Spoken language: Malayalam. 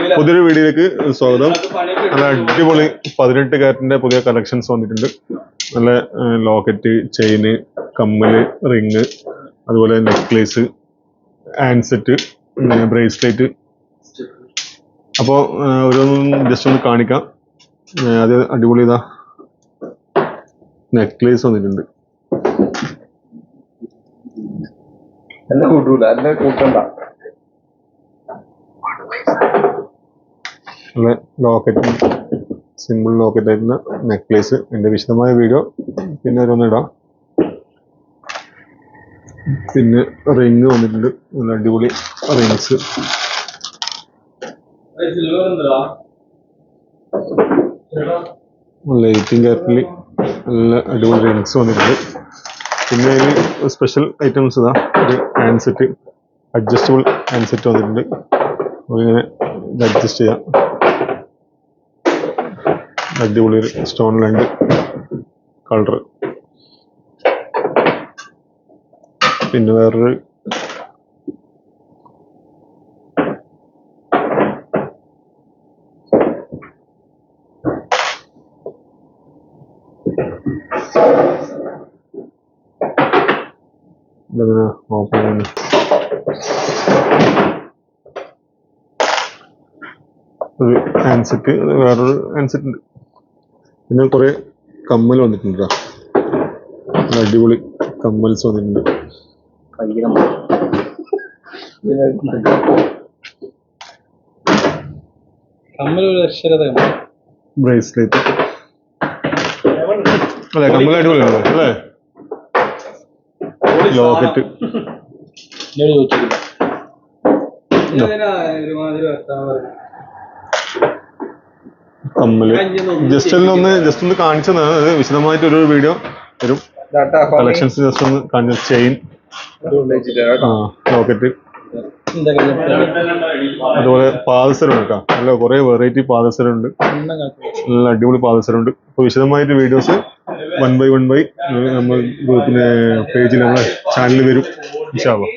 പുതിയൊരു വീഡിയോയിലേക്ക് സ്വാഗതം. നല്ല അടിപൊളി പതിനെട്ട് കാരറ്റിന്റെ പുതിയ കളക്ഷൻസ് വന്നിട്ടുണ്ട്. നല്ല ലോക്കറ്റ് ചെയിന് കമ്മൽ റിങ് അതുപോലെ നെക്ലേസ് ആൻസെറ്റ് ബ്രേസ്ലെറ്റ് അപ്പോൾ ഓരോന്നും ജസ്റ്റ് ഒന്ന് കാണിക്കാം. അത് അടിപൊളി ഇതാ. നെക്ലേസ് വന്നിട്ടുണ്ട്. എന്നെ കൂട്ടൂല എന്നെ കൂട്ടണ്ട. നല്ല ലോക്കറ്റ് സിമ്പിൾ ലോക്കറ്റ് ആയിട്ടുള്ള നെക്ലേസ് എന്റെ വിശദമായ വീഡിയോ പിന്നെ ഇടാം. പിന്നെ റിങ് വന്നിട്ടുണ്ട്. നല്ല അടിപൊളി റിങ്സ് നല്ല എയ്റ്റീൻ നല്ല അടിപൊളി റിങ്സ് വന്നിട്ടുണ്ട്. പിന്നെ അതിൽ സ്പെഷ്യൽ ഐറ്റംസ് ഇതാ. ഒരു hand set adjustable hand set വന്നിട്ടുണ്ട്. അതിങ്ങനെ ഇത് അഡ്ജസ്റ്റ് ചെയ്യാം. അടിപൊളി ഒരു സ്റ്റോണിലുണ്ട് കളർ പിന്നെ വേറൊരു വേറൊരു ഹാൻഡ്സെറ്റ് ഉണ്ട്. പിന്നെ കുറെ കമ്മൽ വന്നിട്ടുണ്ട്? കേട്ടോ അടിപൊളി കമ്മൽസ് വന്നിട്ടുണ്ട്. ബ്രേസ്ലെറ്റ് അല്ലേ കമ്മൽ അടിപൊളി അല്ലേ? ലോക്കറ്റ് ചോദിച്ചിട്ടില്ല. കമ്മൽ ജസ്റ്റ് ഒന്ന് ജസ്റ്റ് ഒന്ന് കാണിച്ചു തന്നെ വിശദമായിട്ട് ഒരു വീഡിയോ വരും. കളക്ഷൻസ് ജസ്റ്റ് ഒന്ന് കാണിച്ചു ചെയിൻ. ആ ലോക്കറ്റ്? അതുപോലെ പാദസരം കേട്ടോ നല്ല കുറെ വെറൈറ്റി പാദസരം ഉണ്ട് നല്ല അടിപൊളി പാദസരം ഉണ്ട് അപ്പൊ വിശദമായിട്ട് videos one by one by നമ്മൾ ഗ്രൂപ്പിന് പേജിൽ നമ്മളെ ചാനലിൽ വരും ഇൻഷാ അള്ളാ.